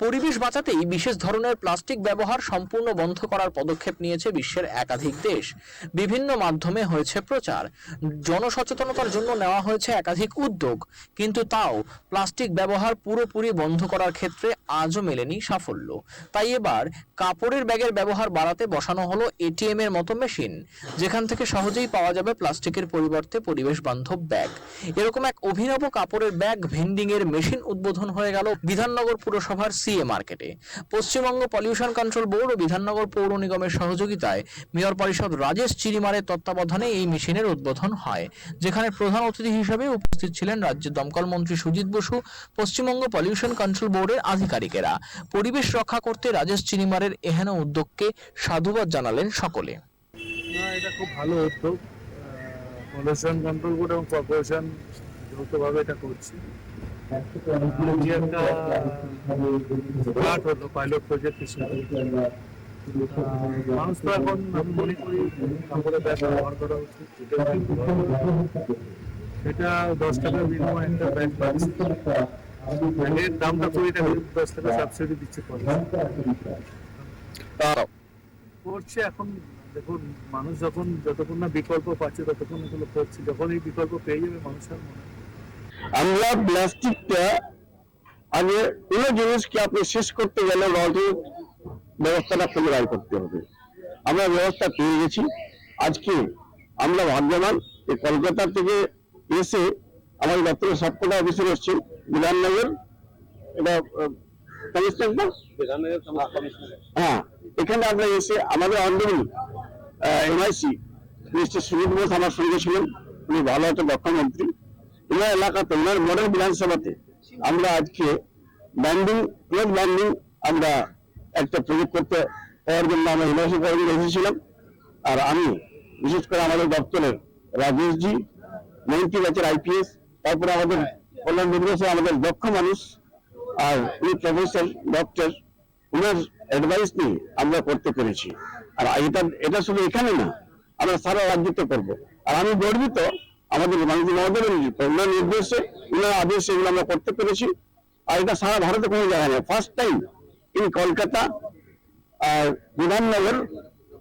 পরিবেশ বাঁচাতেই বিশেষ ধরনের প্লাস্টিক ব্যবহার সম্পূর্ণ বন্ধ করার পদক্ষেপ নিয়েছে বিশ্বের একাধিক দেশ। বিভিন্ন মাধ্যমে হয়েছে প্রচার। জনসচেতনতার জন্য নেওয়া হয়েছে একাধিক উদ্যোগ। কিন্তু তাও প্লাস্টিক ব্যবহার পুরোপুরি বন্ধ করার ক্ষেত্রে আজও মেলেনি সাফল্য। তাই এবার কাপড়ের ব্যাগের ব্যবহার বাড়াতে বসানো হলো এটিএম এর মতো মেশিন, যেখান থেকে সহজেই পাওয়া যাবে প্লাস্টিকের পরিবর্তে পরিবেশ বান্ধব ব্যাগ। এরকম এক অভিনব কাপড়ের ব্যাগ ভেন্ডিং এর মেশিন উদ্বোধন হয়ে গেল বিধাননগর পুরসভার সিএ মার্কেটে। পশ্চিমবঙ্গ পলিউশন কন্ট্রোল বোর্ড ও বিধাননগর পৌর নিগমের সহযোগিতায় মেয়র পরিষদ রাজেশ চিরিমারের তত্ত্বাবধানে এই মেশিনের উদ্বোধন হয়, যেখানে প্রধান অতিথি হিসেবে উপস্থিত ছিলেন রাজ্যের দমকল মন্ত্রী সুজিত বসু, পশ্চিমবঙ্গ পলিউশন কন্ট্রোল বোর্ডের আধিকারিকেরা। পরিবেশ রক্ষা করতে রাজেশ চিনিমারের এহেন উদ্যোগকে সাধুবাদ জানালেন সকলে। এটা খুব ভালো উদ্যোগ। পলিউশন কন্ট্রোল বোর্ড এবং কর্পোরেশন যৌথভাবে এটা করছি। যে একটা স্টার্ট হলো পাইলট প্রজেক্ট হিসেবে। মানুষ তো এখন আমি মনে করি কাপড়ের ব্যাগ ব্যবহার করা উচিত সেটা দশ টাকার বিনিময়ে একটা ব্যাগ পাচ্ছি ব্যাগের দামটা কুড়ি টাকা দশ টাকা সাবসিডি দিচ্ছে করছে এখন দেখুন মানুষ যখন যতক্ষণ না বিকল্প পাচ্ছে ততক্ষণ এগুলো করছে। যখন এই বিকল্প পেয়ে যাবে মানুষের মনে হয় আমরা প্লাস্টিকটা আগে কোনো জিনিসকে আপনি শেষ করতে গেলে অল্টারনেট ব্যবস্থাটা পুনরায় করতে হবে। আমরা ব্যবস্থা পেয়ে গেছি। আজকে আমরা ভাগ্যবান এই কলকাতা থেকে এসে আমার দপ্তরের সবকটা অফিসার এসছে বিধাননগর। এটা কমিশনার হ্যাঁ এখানে আমরা এসে আমাদের অন্দরী এমআইসি মিস্টার সুনীল বোস আমার সঙ্গে ছিলেন। উনি ভালো একটা দক্ষ মন্ত্রী। ওনার এলাকাতে ওনার মডেল বিধানসভাতে। আমরা আজকে ব্যান্ডিং প্লেট ব্যান্ডিং আমরা একটা প্রজেক্ট করতে পাওয়ার জন্য আমরা হিমাচল কলেজে এসেছিলাম। আর আমি, বিশেষ করে আমাদের দপ্তরের রাজেশজি, মন্ত্রী ব্যাচের আইপিএস, তারপরে আমাদের কল্যাণ নির্দেশে আমাদের দক্ষ মানুষ, আর উনি প্রফেসর ডক্টর ওনার অ্যাডভাইস নিয়ে আমরা করতে পেরেছি। আর এটা এটা শুধু এখানে না, আমরা সারা রাজ্যতে করব। আর আমি গর্বিত আমাদের মহোদয়ের ওনার নির্দেশে আদেশে এগুলো আমরা করতে পেরেছি। আর এটা সারা ভারতে কোনো জায়গায় নেই। ফার্স্ট টাইম ইন কলকাতা, আর বিধাননগর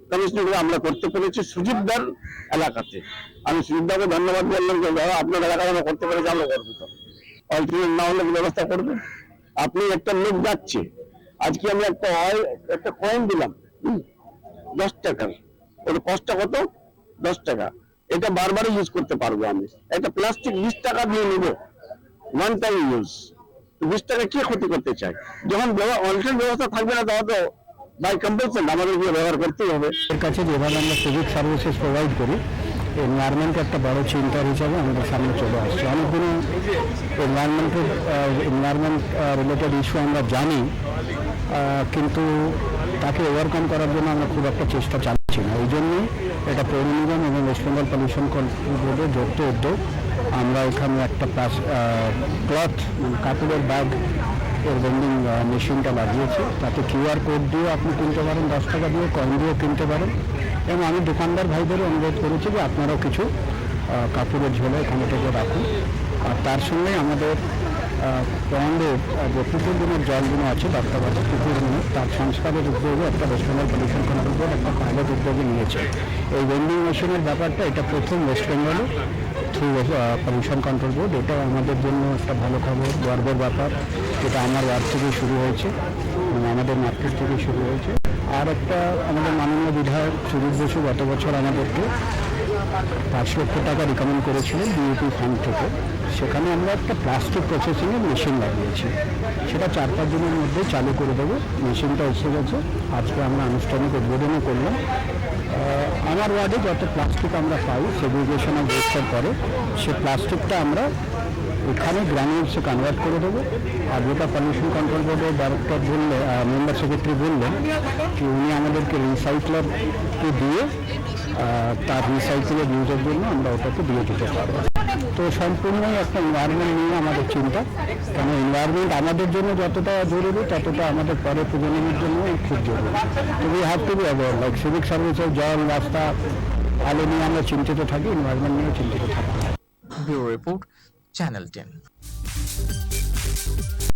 কমিশনার আমরা করতে পেরেছি সুজিতদার এলাকাতে। আমি সুজিতদাকে ধন্যবাদ বললাম যে আপনার এলাকায় আমরা করতে পেরেছি, আমরা গর্বিত। অল্টারনেট না হলে ব্যবস্থা করবেন আপনি একটা লোক যাচ্ছে। আজকে আমি একটা অয়েল একটা কয়েন দিলাম। দশ টাকার। ওর কষ্ট কত? দশ টাকা। এটা বারবার ইউজ করতে পারব আমি। একটা প্লাস্টিক বিশ টাকা দিয়ে নেব। ওয়ান টাইম ইউজ বিশ টাকা কে ক্ষতি করতে চায়? যখন অল্টারনেট ব্যবস্থা থাকবে না তখন তো বাই কম্পালসন আমাদেরকে ব্যবহার করতেই হবে। এর কাছে যেভাবে আমরা সিভিক সার্ভিসেস প্রোভাইড করি এনভায়রনমেন্ট একটা বড় চিন্তার হিসাবে আমাদের সামনে চলে আসছে। অনেকগুলো এনভায়রনমেন্টের এনভায়রনমেন্ট রিলেটেড ইস্যু আমরা জানি কিন্তু তাকে ওভারকাম করার জন্য আমরা খুব একটা চেষ্টা চালাচ্ছি না। এই জন্যই এটা পৌর নিগম এবং ওয়েস্ট বেঙ্গল পলিউশন কন্ট্রোল বোর্ডের যৌথ উদ্যোগ। আমরা এখানে একটা প্লাস ক্লথ মানে কাপড়ের ব্যাগ এর ভেন্ডিং মেশিনটা লাগিয়েছি। তাতে কিউআর কোড দিয়ে আপনি কিনতে পারেন, দশ টাকা দিয়ে কয়েন দিয়েও কিনতে পারেন। এবং আমি দোকানদার ভাইদেরও অনুরোধ করেছি যে আপনারাও কিছু কাপড়ের ঝোলে এখানে থেকে রাখুন। আর তার সঙ্গে আমাদের পন্ডের যে পুকুরগুলোর জলগুলো আছে দত্তাবাজে পুকুরগুলো তার সংস্কারের উদ্যোগে একটা ওয়েস্ট বেঙ্গল পলিউশন কন্ট্রোল একটা পাইলট উদ্যোগে নিয়েছে। এই ভেন্ডিং মেশিনের ব্যাপারটা এটা প্রথম ওয়েস্ট বেঙ্গলে থ্রু পলিউশন কন্ট্রোল বোর্ড এটাও আমাদের জন্য একটা ভালো খবর, গর্বের ব্যাপার। এটা আমার ওয়ার্ড থেকে শুরু হয়েছে আমাদের মার্কেট থেকে শুরু হয়েছে। আর একটা আমাদের মাননীয় বিধায়ক সুজিত বসু গত বছর আমাদেরকে পাঁচ লক্ষ টাকা রিকমেন্ড করেছিলেন বিউপি ফান্ড থেকে। সেখানে আমরা একটা প্লাস্টিক প্রসেসিংয়ের মেশিন লাগিয়েছি। সেটা চার পাঁচ দিনের মধ্যে চালু করে দেবো। মেশিনটা এসে গেছে। আজকে আমরা আনুষ্ঠানিক উদ্বোধনও করলাম। আমার ওয়ার্ডে যত প্লাস্টিক আমরা পাই সেগুলো যে সময় পরে সে প্লাস্টিকটা আমরা এখানে গ্রানুলসে কনভার্ট করে দেবো, আর যেটা পলিউশন কন্ট্রোল বোর্ডের ডাইরেক্টর বললে মেম্বার সেক্রেটারি বললেন, যে উনি আমাদেরকে রিসাইক্লারকে দিয়ে তার রিসাইকেলের ইউজের জন্য আমরা ওটাকে দিয়ে দিতে পারব। তো সম্পূর্ণই একটা এনভায়রনমেন্ট নিয়ে আমাদের চিন্তা। কেন এনভায়রনমেন্ট আমাদের জন্য যতটা জরুরি, ততটা আমাদের পরের প্রজন্মের জন্য খুব জরুরি। তো we have to be aware like civic সার্ভিসের জল, রাস্তা, আলো নিয়ে আমরা চিন্তিত থাকি এনভায়রনমেন্ট নিয়েও চিন্তিত থাকি। Report channel ten